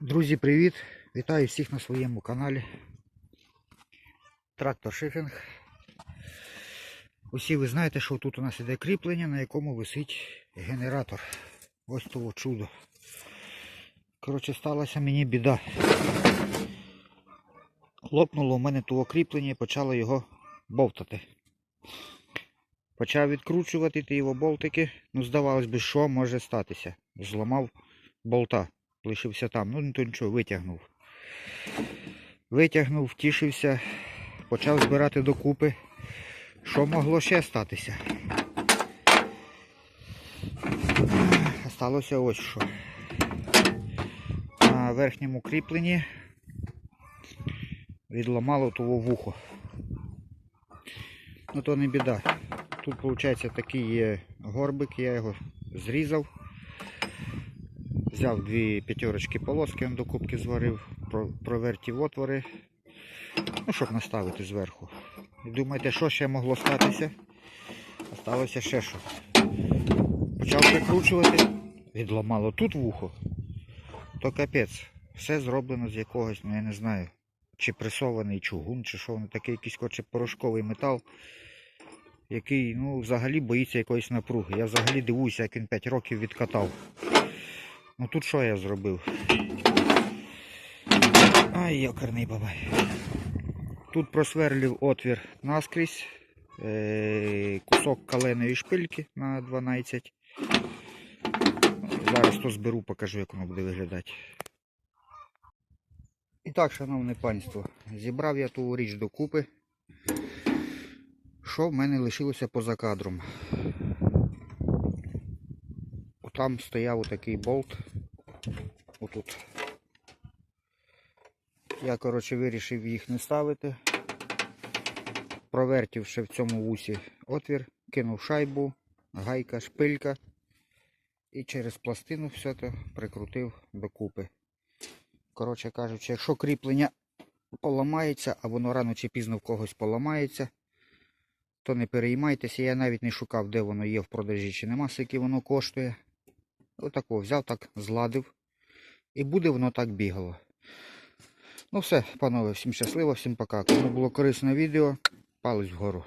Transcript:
Друзі, привіт! Вітаю всіх на своєму каналі. Трактор Шифінг. Усі ви знаєте, що тут у нас іде кріплення, на якому висить генератор. Ось того чудо. Коротше, сталася мені біда. Лопнуло у мене того кріплення і почало його бовтати. Почав відкручувати ті його болтики. Ну, здавалось би, що може статися. Зламав болта лишився там. Ну, то нічого, витягнув. Витягнув, втішився, почав збирати докупи. Що могло ще статися? Сталося ось що. На верхньому кріпленні відламало того вухо. Ну то не біда. Тут, виходить, такий є горбик, я його зрізав. Взяв дві п'ятерочки полоски, до кубки зварив, про- провертів отвори, ну, щоб наставити зверху. Думаєте, що ще могло статися? Осталося ще що. Почав прикручувати, відламало тут вухо. То капець. Все зроблено з якогось, ну я не знаю, чи пресований чугун, чи що воно таке, якийсь коротше, порошковий метал, який ну, взагалі боїться якоїсь напруги. Я взагалі дивуюся, як він 5 років відкатав. Ну тут що я зробив? Ай, йокарний бабай. Тут просверлив отвір наскрізь, е, кусок каленої шпильки на 12. Зараз то зберу, покажу, як воно буде виглядати. І так, шановне панство, зібрав я ту річ докупи. Що в мене лишилося поза кадром? Там стояв отакий болт. Отут. Я, коротше, вирішив їх не ставити. Провертів ще в цьому вусі отвір, кинув шайбу, гайка, шпилька. І через пластину все це прикрутив докупи. Коротше кажучи, якщо кріплення поламається, а воно рано чи пізно в когось поламається, то не переймайтеся. Я навіть не шукав, де воно є в продажі чи нема, скільки воно коштує. Отако взяв, так зладив. І буде воно так бігало. Ну все, панове, всім щасливо, всім пока. Кому було корисне відео, палець вгору.